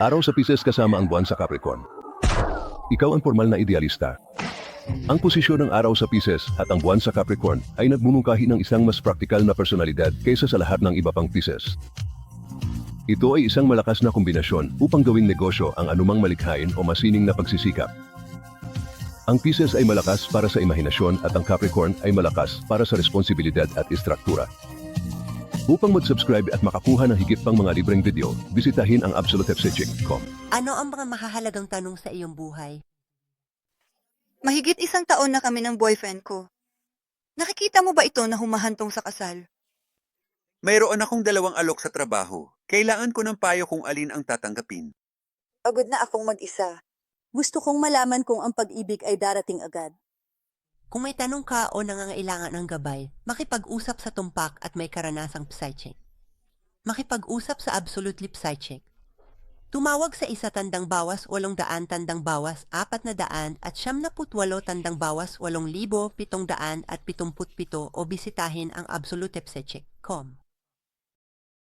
Araw sa Pisces kasama ang buwan sa Capricorn. Ikaw ang formal na idealista. Ang posisyon ng araw sa Pisces at ang buwan sa Capricorn ay nagmumungkahi ng isang mas praktikal na personalidad kaysa sa lahat ng iba pang Pisces. Ito ay isang malakas na kombinasyon upang gawing negosyo ang anumang malikhain o masining na pagsisikap. Ang Pisces ay malakas para sa imahinasyon at ang Capricorn ay malakas para sa responsibilidad at istruktura. Upang mag-subscribe at makakuha ng higit pang mga libreng video, bisitahin ang absolutefsechik.com. Ano ang mga mahahalagang tanong sa iyong buhay? Mahigit isang taon na kami ng boyfriend ko. Nakikita mo ba ito na humahantong sa kasal? Mayroon akong dalawang alok sa trabaho. Kailangan ko ng payo kung alin ang tatanggapin. Pagod na akong mag-isa. Gusto kong malaman kung ang pag-ibig ay darating agad. Kung may tanong ka o nangangailangan ng gabay, makipag-usap sa tumpak at may karanasang psychic. Makipag-usap sa Absolutely Psychic. Tumawag sa isa tandang bawas, walong daan tandang bawas, apat na daan at siyam na putwalo tandang bawas, walong libo, pitong daan at pitumput pito o bisitahin ang absolutepsechik.com.